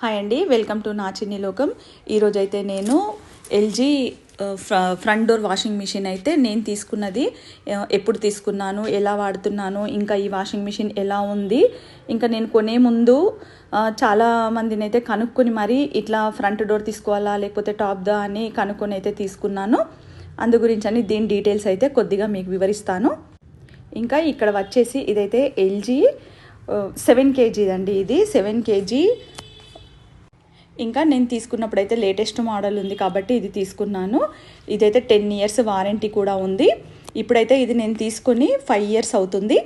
Hi అండి welcome to నా చిన్ని లోకం ఈరోజైతే నేను LG front door washing machine అయితే నేను తీసుకున్నది. ఎప్పుడు తీసుకున్నాను ఎలా వాడుతున్నాను ఇంకా ఈ వాషింగ్ మిషన్ ఎలా ఉంది. ఇంకా నేను కొనే ముందు చాలా మందిని అయితే కనుక్కొని మరి ఇట్లా ఫ్రంట్ డోర్ తీసుకోవాలా లేకపోతే టాప్ దా అని కనుక్కొని అయితే తీసుకున్నాను. అందు గురించి అని దీని డీటెయిల్స్ అయితే కొద్దిగా మీకు వివరిస్తాను. ఇంకా ఇక్కడ వచ్చేసి ఇదైతే ఎల్జీ సెవెన్ కేజీదండి ఇది. సెవెన్ కేజీ ఇంకా నేను తీసుకున్నప్పుడు అయితే లేటెస్ట్ మోడల్ ఉంది కాబట్టి ఇది తీసుకున్నాను. ఇదైతే టెన్ ఇయర్స్ వారంటీ కూడా ఉంది. ఇప్పుడైతే ఇది నేను తీసుకొని ఫైవ్ ఇయర్స్ అవుతుంది.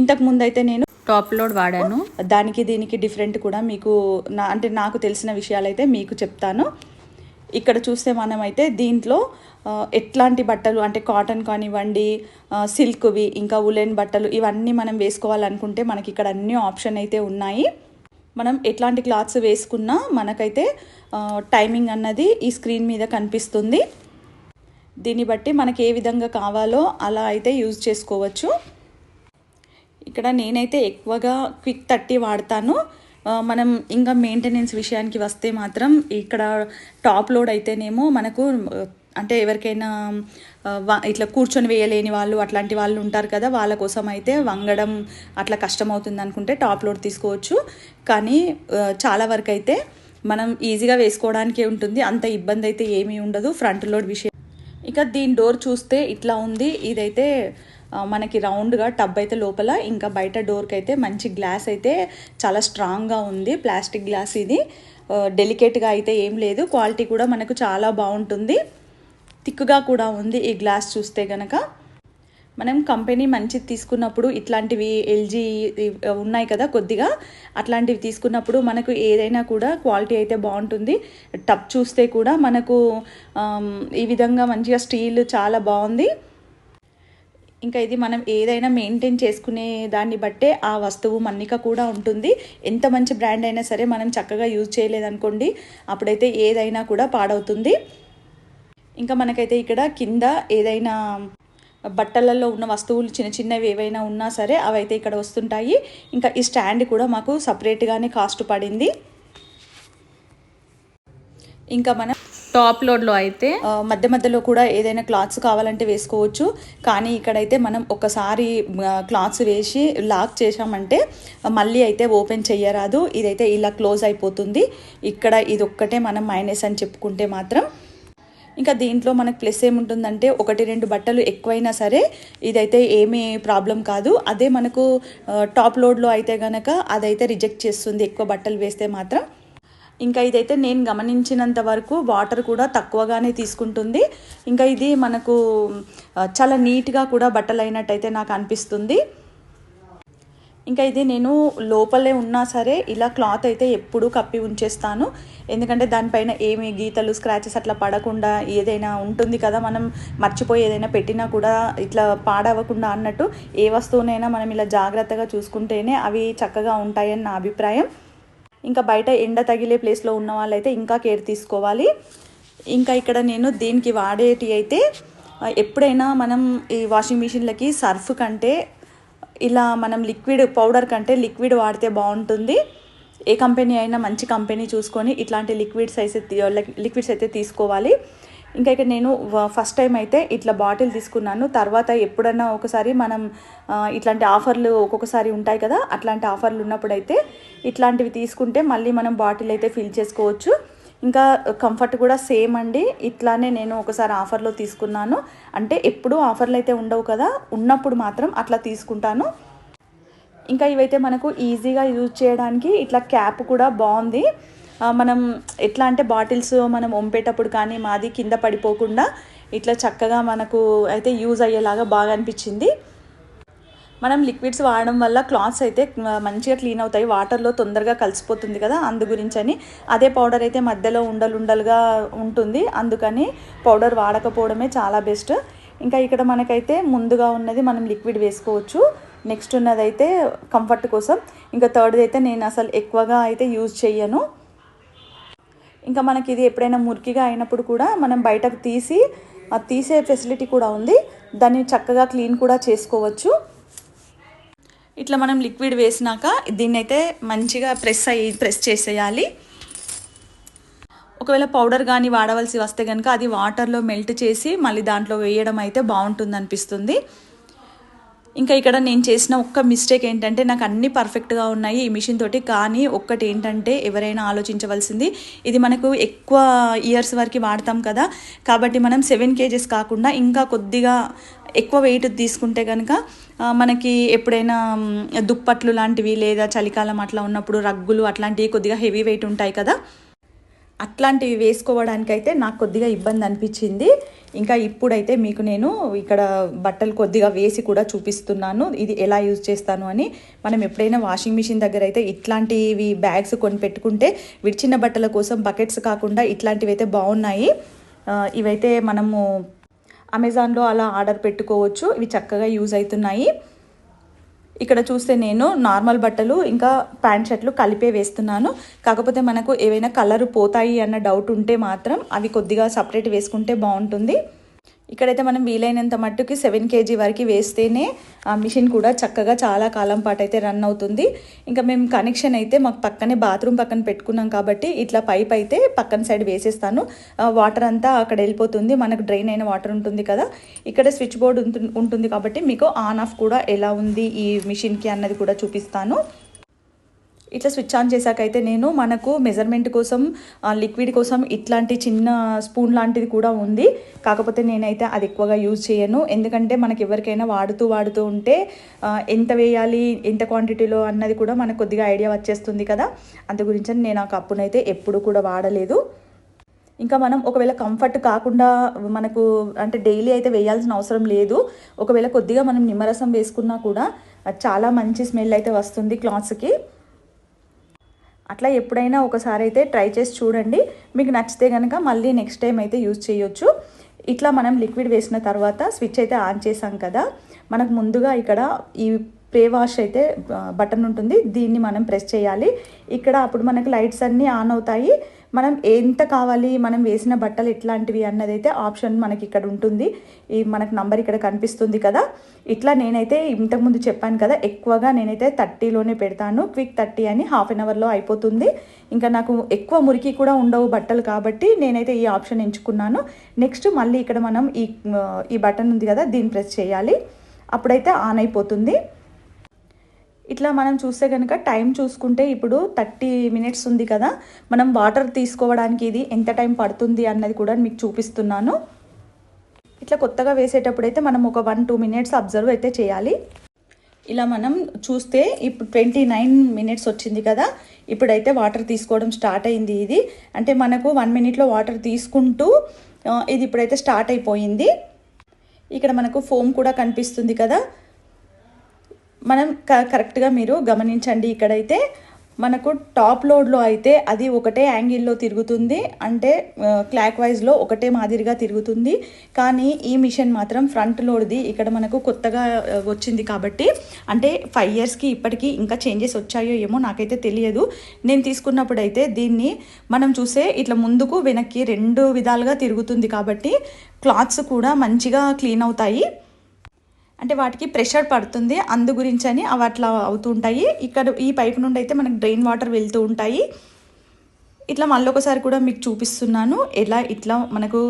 ఇంతకు ముందు అయితే నేను టాప్ లోడ్ వాడాను. దానికి దీనికి డిఫరెంట్ కూడా మీకు నా అంటే నాకు తెలిసిన విషయాలు అయితే మీకు చెప్తాను. ఇక్కడ చూస్తే మనమైతే దీంట్లో ఎట్లాంటి బట్టలు అంటే కాటన్ కానివ్వండి సిల్క్వి ఇంకా ఉలెన్ బట్టలు ఇవన్నీ మనం వేసుకోవాలనుకుంటే మనకి ఇక్కడ అన్ని ఆప్షన్ అయితే ఉన్నాయి. మనం ఎట్లాంటి క్లాత్స్ వేసుకున్నా మనకైతే టైమింగ్ అన్నది ఈ స్క్రీన్ మీద కనిపిస్తుంది. దీన్ని బట్టి మనకి ఏ విధంగా కావాలో అలా అయితే యూజ్ చేసుకోవచ్చు. ఇక్కడ నేనైతే ఎక్కువగా క్విక్ థర్టీ వాడతాను. మనం ఇంకా మెయింటెనెన్స్ విషయానికి వస్తే మాత్రం ఇక్కడ టాప్ లోడ్ అయితేనేమో మనకు అంటే ఎవరికైనా ఇట్లా కూర్చొని వేయలేని వాళ్ళు అట్లాంటి వాళ్ళు ఉంటారు కదా వాళ్ళ కోసం అయితే వంగడం అట్లా కష్టమవుతుంది అనుకుంటే టాప్ లోడ్ తీసుకోవచ్చు. కానీ చాలా వరకు అయితే మనం ఈజీగా వేసుకోవడానికే ఉంటుంది. అంత ఇబ్బంది అయితే ఏమీ ఉండదు ఫ్రంట్ లోడ్ విషయం. ఇక దీని డోర్ చూస్తే ఇట్లా ఉంది. ఇదైతే మనకి రౌండ్గా టబ్ అయితే లోపల ఇంకా బయట డోర్కి అయితే మంచి గ్లాస్ అయితే చాలా స్ట్రాంగ్గా ఉంది. ప్లాస్టిక్ గ్లాస్ ఇది. డెలికేట్గా అయితే ఏం లేదు. క్వాలిటీ కూడా మనకు చాలా బాగుంటుంది. థిక్గా కూడా ఉంది ఈ గ్లాస్ చూస్తే గనక. మనం కంపెనీ మంచిది తీసుకున్నప్పుడు ఇట్లాంటివి ఎల్జీ ఉన్నాయి కదా కొద్దిగా. అట్లాంటివి తీసుకున్నప్పుడు మనకు ఏదైనా కూడా క్వాలిటీ అయితే బాగుంటుంది. టప్ చూస్తే కూడా మనకు ఈ విధంగా మంచిగా స్టీల్ చాలా బాగుంది. ఇంకా ఇది మనం ఏదైనా మెయింటైన్ చేసుకునే దాన్ని బట్టే ఆ వస్తువు మన్నిక కూడా ఉంటుంది. ఎంత మంచి బ్రాండ్ అయినా సరే మనం చక్కగా యూజ్ చేయలేదనుకోండి అప్పుడైతే ఏదైనా కూడా పాడవుతుంది. ఇంకా మనకైతే ఇక్కడ కింద ఏదైనా బట్టలలో ఉన్న వస్తువులు చిన్న చిన్నవి ఏవైనా ఉన్నా సరే అవైతే ఇక్కడ వస్తుంటాయి. ఇంకా ఈ స్టాండ్ కూడా మాకు సపరేట్గానే కాస్ట్ పడింది. ఇంకా మనం టాప్ లోడ్లో అయితే మధ్య మధ్యలో కూడా ఏదైనా క్లాత్స్ కావాలంటే వేసుకోవచ్చు. కానీ ఇక్కడైతే మనం ఒకసారి క్లాత్స్ వేసి లాక్ చేసామంటే మళ్ళీ అయితే ఓపెన్ చెయ్యరాదు. ఇదైతే ఇలా క్లోజ్ అయిపోతుంది. ఇక్కడ ఇది ఒక్కటే మనం మైనస్ అని చెప్పుకుంటే మాత్రం ఇంకా దీంట్లో మనకు ప్లస్ ఏముంటుందంటే ఒకటి రెండు బట్టలు ఎక్కువైనా సరే ఇదైతే ఏమీ ప్రాబ్లం కాదు. అదే మనకు టాప్ లోడ్లో అయితే కనుక అదైతే రిజెక్ట్ చేస్తుంది. ఎక్కువ బట్టలు వేస్తే మాత్రం. ఇంకా ఇదైతే నేను గమనించినంత వరకు వాటర్ కూడా తక్కువగానే తీసుకుంటుంది. ఇంకా ఇది మనకు చాలా నీట్గా కూడా బట్టలు అయినట్టయితే నాకు అనిపిస్తుంది. ఇంకా ఇది నేను లోపలే ఉన్నా సరే ఇలా క్లాత్ అయితే ఎప్పుడూ కప్పి ఉంచేస్తాను. ఎందుకంటే దానిపైన ఏమి గీతలు స్క్రాచెస్ అట్లా పడకుండా ఏదైనా ఉంటుంది కదా మనం మర్చిపోయి ఏదైనా పెట్టినా కూడా ఇట్లా పాడవకుండా అన్నట్టు ఏ వస్తువునైనా మనం ఇలా జాగ్రత్తగా చూసుకుంటేనే అవి చక్కగా ఉంటాయని నా అభిప్రాయం. ఇంకా బయట ఎండ తగిలే ప్లేస్లో ఉన్న వాళ్ళైతే ఇంకా కేర్ తీసుకోవాలి. ఇంకా ఇక్కడ నేను దీనికి వాడేటి అయితే ఎప్పుడైనా మనం ఈ వాషింగ్ మిషన్లకి సర్ఫ్ కంటే ఇలా మనం లిక్విడ్ పౌడర్ కంటే లిక్విడ్ వాడితే బాగుంటుంది. ఏ కంపెనీ అయినా మంచి కంపెనీ చూసుకొని ఇట్లాంటి లిక్విడ్స్ అయితే లిక్విడ్స్ అయితే తీసుకోవాలి. ఇంకా ఇక్కడ నేను ఫస్ట్ టైం అయితే ఇట్లా బాటిల్ తీసుకున్నాను. తర్వాత ఎప్పుడన్నా ఒకసారి మనం ఇట్లాంటి ఆఫర్లు ఒక్కొక్కసారి ఉంటాయి కదా అట్లాంటి ఆఫర్లు ఉన్నప్పుడు అయితే ఇట్లాంటివి తీసుకుంటే మళ్ళీ మనం బాటిల్ అయితే ఫిల్ చేసుకోవచ్చు. ఇంకా కంఫర్ట్ కూడా సేమ్ అండి. ఇట్లానే నేను ఒకసారి ఆఫర్లో తీసుకున్నాను. అంటే ఎప్పుడూ ఆఫర్లు అయితే ఉండవు కదా ఉన్నప్పుడు మాత్రం అట్లా తీసుకుంటాను. ఇంకా ఇవైతే మనకు ఈజీగా యూజ్ చేయడానికి ఇట్లా క్యాప్ కూడా బాగుంది. మనం ఎట్లా అంటే బాటిల్స్ మనం వంపేటప్పుడు కానీ మాది కింద పడిపోకుండా ఇట్లా చక్కగా మనకు అయితే యూజ్ అయ్యేలాగా బాగా అనిపించింది. మనం లిక్విడ్స్ వాడడం వల్ల క్లాత్స్ అయితే మంచిగా క్లీన్ అవుతాయి. వాటర్లో తొందరగా కలిసిపోతుంది కదా అందు గురించి అని. అదే పౌడర్ అయితే మధ్యలో ఉండలుండలుగా ఉంటుంది. అందుకని పౌడర్ వాడకపోవడమే చాలా బెస్ట్ ఇంకా ఇక్కడ మనకైతే ముందుగా ఉన్నది మనం లిక్విడ్ వేసుకోవచ్చు. నెక్స్ట్ ఉన్నదైతే కంఫర్ట్ కోసం. ఇంకా థర్డ్ది అయితే నేను అసలు ఎక్కువగా అయితే యూజ్ చేయను ఇంకా మనకి ఇది ఎప్పుడైనా మురికిగా అయినప్పుడు కూడా మనం బయటకు తీసి తీసే ఫెసిలిటీ కూడా ఉంది. దాన్ని చక్కగా క్లీన్ కూడా చేసుకోవచ్చు. ఇట్లా మనం లిక్విడ్ వేసినాక దీన్ని అయితే మంచిగా ప్రెస్ అయ్యి ప్రెస్ చేసేయాలి. ఒకవేళ పౌడర్ కానీ వాడవలసి వస్తే కనుక అది వాటర్లో మెల్ట్ చేసి మళ్ళీ దాంట్లో వేయడం అయితే బాగుంటుంది అనిపిస్తుంది ఇంకా ఇక్కడ నేను చేసిన ఒక్క మిస్టేక్ ఏంటంటే నాకు అన్ని పర్ఫెక్ట్గా ఉన్నాయి ఈ మిషన్ తోటి కానీ ఒక్కటి ఏంటంటే ఎవరైనా ఆలోచించవలసింది. ఇది మనకు ఎక్కువ ఇయర్స్ వరకు వాడతాం కదా కాబట్టి మనం సెవెన్ కేజెస్ కాకుండా ఇంకా కొద్దిగా ఎక్కువ వెయిట్ తీసుకుంటే కనుక మనకి ఎప్పుడైనా దుప్పట్లు లాంటివి లేదా చలికాలం అట్లా ఉన్నప్పుడు రగ్గులు అట్లాంటివి కొద్దిగా హెవీ వెయిట్ ఉంటాయి కదా. అట్లాంటివి వేసుకోవడానికైతే నాకు కొద్దిగా ఇబ్బంది అనిపించింది. ఇంకా ఇప్పుడైతే మీకు నేను ఇక్కడ బట్టలు కొద్దిగా వేసి కూడా చూపిస్తున్నాను. ఇది ఎలా యూజ్ చేస్తాను అని. మనం ఎప్పుడైనా వాషింగ్ మిషన్ దగ్గర అయితే ఇట్లాంటివి బ్యాగ్స్ కొని పెట్టుకుంటే విడిచిన బట్టల కోసం బకెట్స్ కాకుండా ఇట్లాంటివి అయితే బాగున్నాయి. ఇవైతే మనము అమెజాన్లో అలా ఆర్డర్ పెట్టుకోవచ్చు. ఇవి చక్కగా యూజ్ అవుతున్నాయి. ఇక్కడ చూస్తే నేను నార్మల్ బట్టలు ఇంకా ప్యాంట్ షర్ట్లు కలిపే వేస్తున్నాను. కాకపోతే మనకు ఏవైనా కలర్ పోతాయి అన్న డౌట్ ఉంటే మాత్రం అవి కొద్దిగా సపరేట్ వేసుకుంటే బాగుంటుంది. ఇక్కడైతే మనం వీలైనంత మట్టుకి సెవెన్ కేజీ వరకు వేస్తేనే ఆ మిషన్ కూడా చక్కగా చాలా కాలం పాటు అయితే రన్ అవుతుంది. ఇంకా మేము కనెక్షన్ అయితే మాకు పక్కనే బాత్రూమ్ పక్కన పెట్టుకున్నాం కాబట్టి ఇట్లా పైప్ అయితే పక్కన సైడ్ వేసేస్తాను. వాటర్ అంతా అక్కడ వెళ్ళిపోతుంది. మనకు డ్రైన్ అయిన వాటర్ ఉంటుంది కదా ఇక్కడ స్విచ్ బోర్డ్ ఉంటుంది కాబట్టి మీకు ఆన్ ఆఫ్ కూడా ఎలా ఉంది ఈ మిషన్కి అన్నది కూడా చూపిస్తాను. ఇట్లా స్విచ్ ఆన్ చేశాకైతే నేను మనకు మెజర్మెంట్ కోసం లిక్విడ్ కోసం ఇట్లాంటి చిన్న స్పూన్ లాంటిది కూడా ఉంది. కాకపోతే నేనైతే అది ఎక్కువగా యూజ్ చేయను. ఎందుకంటే మనకి ఎవరికైనా వాడుతూ వాడుతూ ఉంటే ఎంత వేయాలి ఎంత క్వాంటిటీలో అన్నది కూడా మనకు కొద్దిగా ఐడియా వచ్చేస్తుంది కదా. అందు గురించి నేను ఆ కప్పునైతే ఎప్పుడు కూడా వాడలేదు. ఇంకా మనం ఒకవేళ కంఫర్ట్ కాకుండా మనకు అంటే డైలీ అయితే వేయాల్సిన అవసరం లేదు. ఒకవేళ కొద్దిగా మనం నిమ్మరసం వేసుకున్నా కూడా చాలా మంచి స్మెల్ అయితే వస్తుంది క్లాత్స్కి అట్లా ఎప్పుడైనా ఒకసారి అయితే ట్రై చేసి చూడండి. మీకు నచ్చితే కనుక మళ్ళీ నెక్స్ట్ టైం అయితే యూజ్ చేయొచ్చు. ఇట్లా మనం లిక్విడ్ వేసిన తర్వాత స్విచ్ అయితే ఆన్ చేసాం కదా. మనకు ముందుగా ఇక్కడ ఈ ప్రే వాష్ అయితే బటన్ ఉంటుంది. దీన్ని మనం ప్రెస్ చేయాలి. ఇక్కడ అప్పుడు మనకు లైట్స్ అన్నీ ఆన్ అవుతాయి. మనం ఎంత కావాలి మనం వేసిన బట్టలు ఎట్లాంటివి అన్నది అయితే ఆప్షన్ మనకి ఇక్కడ ఉంటుంది. ఈ మనకు నంబర్ ఇక్కడ కనిపిస్తుంది కదా. ఇట్లా నేనైతే ఇంతకుముందు చెప్పాను కదా ఎక్కువగా నేనైతే థర్టీలోనే పెడతాను. క్విక్ థర్టీ అని హాఫ్ అన్ అవర్లో అయిపోతుంది. ఇంకా నాకు ఎక్కువ మురికి కూడా ఉండవు బట్టలు కాబట్టి నేనైతే ఈ ఆప్షన్ ఎంచుకున్నాను. నెక్స్ట్ మళ్ళీ ఇక్కడ మనం ఈ ఈ బటన్ ఉంది కదా దీన్ని ప్రెస్ చేయాలి. అప్పుడైతే ఆన్ అయిపోతుంది. ఇట్లా మనం చూస్తే కనుక టైం చూసుకుంటే ఇప్పుడు థర్టీ మినిట్స్ ఉంది కదా మనం వాటర్ తీసుకోవడానికి ఇది ఎంత టైం పడుతుంది అన్నది కూడా మీకు చూపిస్తున్నాను. ఇట్లా కొత్తగా వేసేటప్పుడు అయితే మనం ఒక వన్ టూ మినిట్స్ అబ్జర్వ్ అయితే చేయాలి. ఇలా మనం చూస్తే ఇప్పుడు ట్వంటీ నైన్ మినిట్స్ వచ్చింది కదా ఇప్పుడైతే వాటర్ తీసుకోవడం స్టార్ట్ అయింది ఇది. అంటే మనకు వన్ మినిట్లో వాటర్ తీసుకుంటూ ఇది ఇప్పుడైతే స్టార్ట్ అయిపోయింది. ఇక్కడ మనకు ఫోమ్ కూడా కనిపిస్తుంది కదా మనం క కరెక్ట్గా మీరు గమనించండి. ఇక్కడైతే మనకు టాప్ లోడ్లో అయితే అది ఒకటే యాంగిల్లో తిరుగుతుంది. అంటే క్లాక్ వైజ్లో ఒకటే మాదిరిగా తిరుగుతుంది. కానీ ఈ మిషన్ మాత్రం ఫ్రంట్ లోడ్ది. ఇక్కడ మనకు కొత్తగా వచ్చింది కాబట్టి అంటే ఫైవ్ ఇయర్స్కి ఇప్పటికీ ఇంకా చేంజెస్ వచ్చాయో ఏమో నాకైతే తెలియదు. నేను తీసుకున్నప్పుడు అయితే దీన్ని మనం చూసే ఇట్లా ముందుకు వెనక్కి రెండు విధాలుగా తిరుగుతుంది కాబట్టి క్లాత్స్ కూడా మంచిగా క్లీన్ అవుతాయి. అంటే వాటికి ప్రెషర్ పడుతుంది. అందు గురించి అని అవి అట్లా అవుతూ ఉంటాయి. ఇక్కడ ఈ పైపు నుండి అయితే మనకు డ్రైన్ వాటర్ వెళ్తూ ఉంటాయి. ఇట్లా మళ్ళీ ఒకసారి కూడా మీకు చూపిస్తున్నాను. ఎలా ఇట్లా మనకు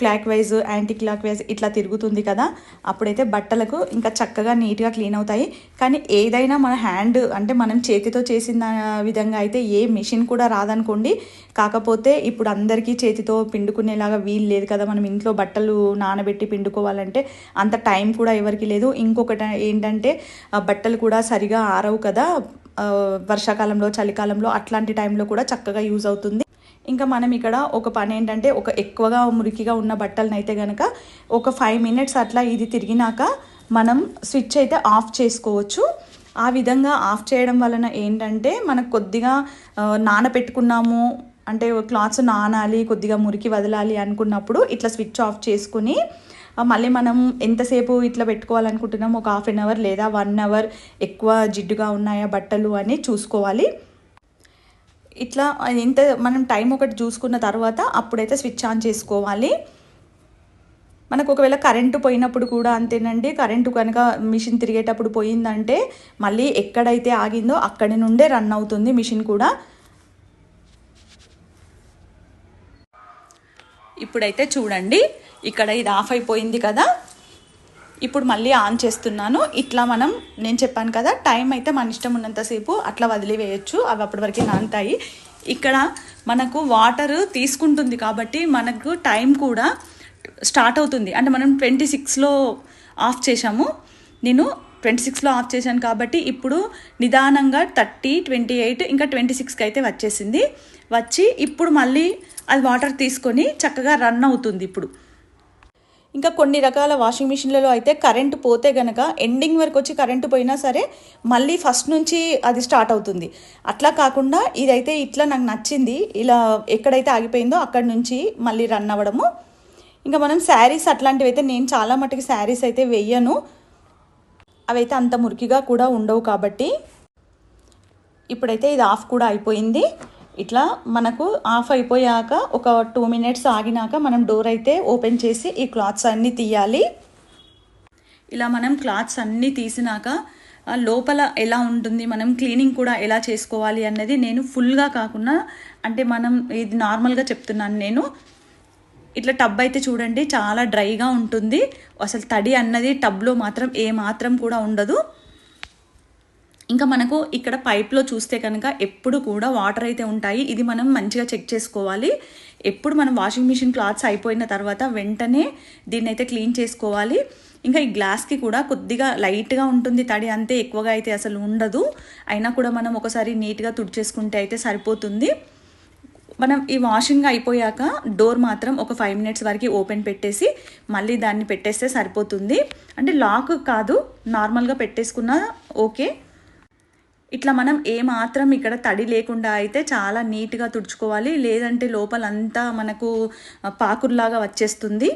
clockwise anti clock wise ఇట్లా తిరుగుతుంది కదా అప్పుడైతే బట్టలకు ఇంకా చక్కగా నీట్గా క్లీన్ అవుతాయి. కానీ ఏదైనా మన హ్యాండ్ అంటే మనం చేతితో చేసిన విధంగా అయితే ఏ మిషన్ కూడా రాదనుకోండి. కాకపోతే ఇప్పుడు అందరికీ చేతితో పిండుకునేలాగా వీలు లేదు కదా మనం ఇంట్లో బట్టలు నానబెట్టి పిండుకోవాలంటే అంత టైం కూడా ఎవరికి లేదు. ఇంకొకటి ఏంటంటే బట్టలు కూడా సరిగా ఆరవు కదా వర్షాకాలంలో చలికాలంలో అట్లాంటి టైంలో కూడా చక్కగా యూజ్ అవుతుంది. ఇంకా మనం ఇక్కడ ఒక పని ఏంటంటే ఒక ఎక్కువగా మురికిగా ఉన్న బట్టలను అయితే కనుక ఒక ఫైవ్ మినిట్స్ అట్లా ఇది తిరిగినాక మనం స్విచ్ అయితే ఆఫ్ చేసుకోవచ్చు. ఆ విధంగా ఆఫ్ చేయడం వలన ఏంటంటే మనకు కొద్దిగా నానపెట్టుకున్నాము నానబెట్టుకున్నాము అంటే క్లాత్స్ నానాలి కొద్దిగా మురికి వదలాలి అనుకున్నప్పుడు ఇట్లా స్విచ్ ఆఫ్ చేసుకుని మళ్ళీ మనం ఎంతసేపు ఇట్లా పెట్టుకోవాలనుకుంటున్నాం? ఒక హాఫ్ అన్ అవర్ లేదా వన్ అవర్ ఎక్కువ జిడ్డుగా ఉన్నాయా బట్టలు అని చూసుకోవాలి. ఇట్లా ఎంత మనం టైం ఒకటి చూసుకున్న తర్వాత అప్పుడైతే స్విచ్ ఆన్ చేసుకోవాలి. మనకు ఒకవేళ కరెంటు పోయినప్పుడు కూడా అంతేనండి. కరెంటు కనుక మిషన్ తిరిగేటప్పుడు పోయిందంటే మళ్ళీ ఎక్కడైతే ఆగిందో అక్కడి నుండే రన్ అవుతుంది మిషన్ కూడా. ఇప్పుడైతే చూడండి. ఇక్కడ ఇది ఆఫ్ అయిపోయింది కదా. ఇప్పుడు మళ్ళీ ఆన్ చేస్తున్నాను. ఇట్లా మనం నేను చెప్పాను కదా టైం అయితే మన ఇష్టం ఉన్నంతసేపు అట్లా వదిలివేయచ్చు. అవి అప్పటి వరకు నానుతాయి. ఇక్కడ మనకు వాటర్ తీసుకుంటుంది కాబట్టి మనకు టైం కూడా స్టార్ట్ అవుతుంది. అంటే మనం ట్వంటీ సిక్స్లో ఆఫ్ చేసాము నేను ట్వంటీ సిక్స్లో ఆఫ్ చేశాను కాబట్టి ఇప్పుడు నిదానంగా థర్టీ ట్వంటీ ఎయిట్ ఇంకా ట్వంటీ సిక్స్కి అయితే వచ్చేసింది. వచ్చి ఇప్పుడు మళ్ళీ అది వాటర్ తీసుకొని చక్కగా రన్ అవుతుంది ఇప్పుడు. ఇంకా కొన్ని రకాల వాషింగ్ మిషన్లలో అయితే కరెంటు పోతే గనక ఎండింగ్ వరకు వచ్చి కరెంటు పోయినా సరే మళ్ళీ ఫస్ట్ నుంచి అది స్టార్ట్ అవుతుంది. అట్లా కాకుండా ఇదైతే ఇట్లా నాకు నచ్చింది. ఇలా ఎక్కడైతే ఆగిపోయిందో అక్కడ నుంచి మళ్ళీ రన్ అవ్వడము. ఇంకా మనం శారీస్ అట్లాంటివి అయితే నేను చాలా మటుకు శారీస్ అయితే వెయ్యను అవైతే అంత మురికిగా కూడా ఉండవు కాబట్టి ఇప్పుడైతే ఇది ఆఫ్ కూడా అయిపోయింది. ఇట్లా మనకు ఆఫ్ అయిపోయాక ఒక టూ మినిట్స్ ఆగినాక మనం డోర్ అయితే ఓపెన్ చేసి ఈ క్లాత్స్ అన్నీ తీయాలి. ఇలా మనం క్లాత్స్ అన్నీ తీసినాక లోపల ఎలా ఉంటుంది మనం క్లీనింగ్ కూడా ఎలా చేసుకోవాలి అన్నది నేను ఫుల్గా కాకుండా అంటే మనం ఇది నార్మల్గా చెప్తున్నాను నేను. ఇట్లా టబ్ అయితే చూడండి చాలా డ్రైగా ఉంటుంది. అసలు తడి అన్నది టబ్లో మాత్రం ఏ మాత్రం కూడా ఉండదు. ఇంకా మనకు ఇక్కడ పైప్లో చూస్తే కనుక ఎప్పుడు కూడా వాటర్ అయితే ఉంటాయి. ఇది మనం మంచిగా చెక్ చేసుకోవాలి. ఎప్పుడు మనం వాషింగ్ మిషన్ క్లాత్స్ అయిపోయిన తర్వాత వెంటనే దీన్ని అయితే క్లీన్ చేసుకోవాలి. ఇంకా ఈ గ్లాస్కి కూడా కొద్దిగా లైట్గా ఉంటుంది తడి అంతే ఎక్కువగా అయితే అసలు ఉండదు. అయినా కూడా మనం ఒకసారి నీట్గా తుడిచేసుకుంటే అయితే సరిపోతుంది. మనం ఈ వాషింగ్ అయిపోయాక డోర్ మాత్రం ఒక ఫైవ్ మినిట్స్ వరకు ఓపెన్ పెట్టేసి మళ్ళీ దాన్ని పెట్టేస్తే సరిపోతుంది. అంటే లాక్ కాదు నార్మల్గా పెట్టేసుకున్నా ఓకే. ఇట్లా మనం ఏ మాత్రం ఇక్కడ తడి లేకుండా అయితే చాలా నీట్గా తుడుచుకోవాలి. లేదంటే లోపలంతా మనకు పాకుర్లాగా వచ్చేస్తుంది.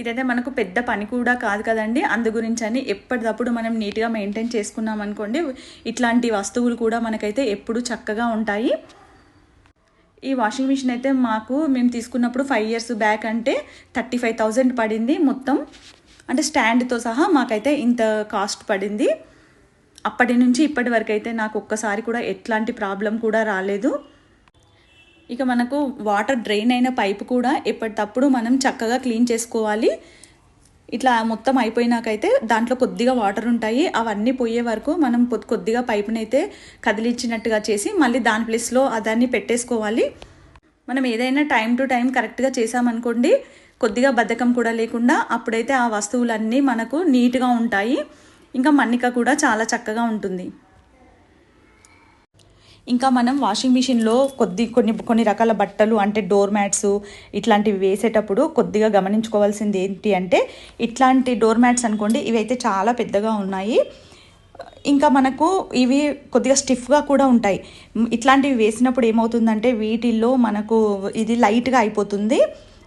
ఇదైతే మనకు పెద్ద పని కూడా కాదు కదండి. అందు గురించి అని ఎప్పటికప్పుడు మనం నీట్గా మెయింటైన్ చేసుకున్నాం అనుకోండి ఇట్లాంటి వస్తువులు కూడా మనకైతే ఎప్పుడు చక్కగా ఉంటాయి. ఈ వాషింగ్ మిషన్ అయితే మాకు మేము తీసుకున్నప్పుడు ఫైవ్ ఇయర్స్ బ్యాక్ అంటే థర్టీ ఫైవ్ థౌజండ్ పడింది మొత్తం. అంటే స్టాండ్తో సహా మాకైతే ఇంత కాస్ట్ పడింది. అప్పటి నుంచి ఇప్పటి వరకు అయితే నాకు ఒక్కసారి కూడా ఎట్లాంటి ప్రాబ్లం కూడా రాలేదు. ఇక మనకు వాటర్ డ్రైన్ అయిన పైపు కూడా ఎప్పటికప్పుడు మనం చక్కగా క్లీన్ చేసుకోవాలి. ఇట్లా మొత్తం అయిపోయినాకైతే దాంట్లో కొద్దిగా వాటర్ ఉంటాయి. అవన్నీ పోయే వరకు మనం కొద్దిగా పైపుని అయితే కదిలించినట్టుగా చేసి మళ్ళీ దాని ప్లేస్లో దాన్ని పెట్టేసుకోవాలి. మనం ఏదైనా టైం టు టైం కరెక్ట్గా చేసామనుకోండి కొద్దిగా బద్ధకం కూడా లేకుండా అప్పుడైతే ఆ వస్తువులన్నీ మనకు నీట్గా ఉంటాయి. ఇంకా మన్నిక కూడా చాలా చక్కగా ఉంటుంది. ఇంకా మనం వాషింగ్ మిషన్లో కొద్ది కొన్ని కొన్ని రకాల బట్టలు అంటే డోర్ మ్యాట్స్ ఇట్లాంటివి వేసేటప్పుడు కొద్దిగా గమనించుకోవాల్సింది ఏంటి అంటే ఇట్లాంటి డోర్ మ్యాట్స్ అనుకోండి ఇవి అయితే చాలా పెద్దగా ఉన్నాయి. ఇంకా మనకు ఇవి కొద్దిగా స్టిఫ్గా కూడా ఉంటాయి. ఇట్లాంటివి వేసినప్పుడు ఏమవుతుందంటే వీటిల్లో మనకు ఇది లైట్గా అయిపోతుంది.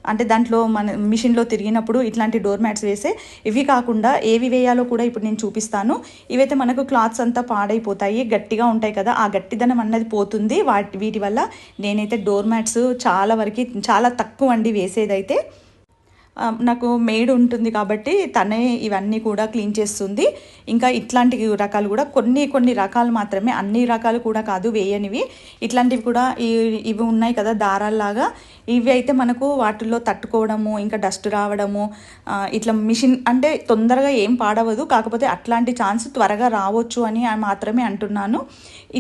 అంటే దాంట్లో మన మిషన్లో తిరిగినప్పుడు ఇట్లాంటి డోర్ మ్యాట్స్ వేసే ఇవి కాకుండా ఏవి వేయాలో కూడా ఇప్పుడు నేను చూపిస్తాను. ఇవైతే మనకు క్లాత్స్ అంతా పాడైపోతాయి గట్టిగా ఉంటాయి కదా ఆ గట్టిదనం అన్నది పోతుంది. వాటి వీటి వల్ల నేనైతే డోర్ మ్యాట్స్ చాలా వరకు చాలా తక్కువ అండి వేసేదైతే. నాకు మేడ్ ఉంటుంది కాబట్టి తనే ఇవన్నీ కూడా క్లీన్ చేస్తుంది. ఇంకా ఇట్లాంటి రకాలు కూడా కొన్ని కొన్ని రకాలు మాత్రమే అన్ని రకాలు కూడా కాదు వేయనివి. ఇట్లాంటివి కూడా ఇవి ఉన్నాయి కదా దారాల్లాగా. ఇవి అయితే మనకు వాటిల్లో తట్టుకోవడము ఇంకా డస్ట్ రావడము ఇట్లా మిషన్ అంటే తొందరగా ఏం పాడవదు. కాకపోతే అట్లాంటి ఛాన్స్ త్వరగా రావచ్చు అని మాత్రమే అంటున్నాను.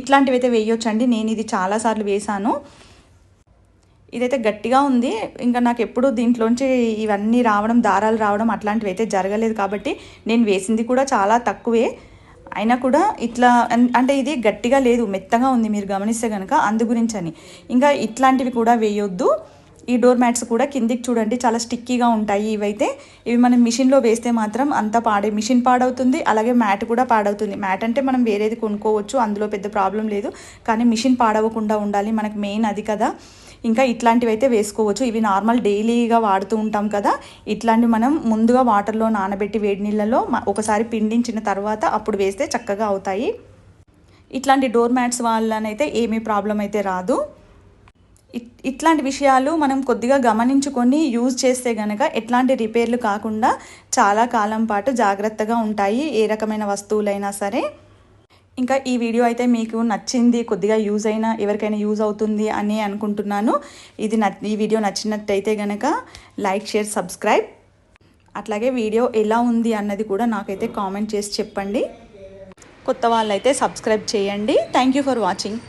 ఇట్లాంటివి అయితే వేయొచ్చండి. నేను ఇది చాలాసార్లు వేశాను. ఇదైతే గట్టిగా ఉంది. ఇంకా నాకు ఎప్పుడు దీంట్లోంచి ఇవన్నీ రావడం దారాలు రావడం అట్లాంటివి అయితే జరగలేదు కాబట్టి నేను వేసింది కూడా చాలా తక్కువే. అయినా కూడా ఇట్లా అన్- అంటే ఇది గట్టిగా లేదు మెత్తగా ఉంది మీరు గమనిస్తే కనుక అందు గురించి అని ఇంకా ఇట్లాంటివి కూడా వేయొద్దు. ఈ డోర్ మ్యాట్స్ కూడా కిందికి చూడండి చాలా స్టిక్కీగా ఉంటాయి ఇవైతే. ఇవి మనం మిషన్లో వేస్తే మాత్రం అంత పాడే మిషన్ పాడవుతుంది అలాగే మ్యాట్ కూడా పాడవుతుంది. మ్యాట్ అంటే మనం వేరేది కొనుక్కోవచ్చు అందులో పెద్ద ప్రాబ్లం లేదు. కానీ మిషన్ పాడవకుండా ఉండాలి మనకు మెయిన్ అది కదా. ఇంకా ఇట్లాంటివి అయితే వేసుకోవచ్చు. ఇవి నార్మల్ డైలీగా వాడుతూ ఉంటాం కదా ఇట్లాంటివి మనం ముందుగా వాటర్లో నానబెట్టి వేడి నీళ్ళలో ఒకసారి పిండించిన తర్వాత అప్పుడు వేస్తే చక్కగా అవుతాయి. ఇట్లాంటి డోర్ మ్యాట్స్ వాళ్ళనైతే ఏమీ ప్రాబ్లం అయితే రాదు. ఇట్లాంటి విషయాలు మనం కొద్దిగా గమనించుకొని యూజ్ చేస్తే గనక ఎట్లాంటి రిపేర్లు కాకుండా చాలా కాలం పాటు జాగ్రత్తగా ఉంటాయి ఏ రకమైన వస్తువులైనా సరే. ఇంకా ఈ వీడియో అయితే మీకు నచ్చింది కొద్దిగా యూజ్ అయినా ఎవరికైనా యూజ్ అవుతుంది అని అనుకుంటున్నాను. ఇది ఈ వీడియో నచ్చినట్టయితే కనుక లైక్ షేర్ సబ్స్క్రైబ్. అట్లాగే వీడియో ఎలా ఉంది అన్నది కూడా నాకైతే కామెంట్ చేసి చెప్పండి. కొత్త వాళ్ళైతే సబ్స్క్రైబ్ చేయండి. Thank you for watching.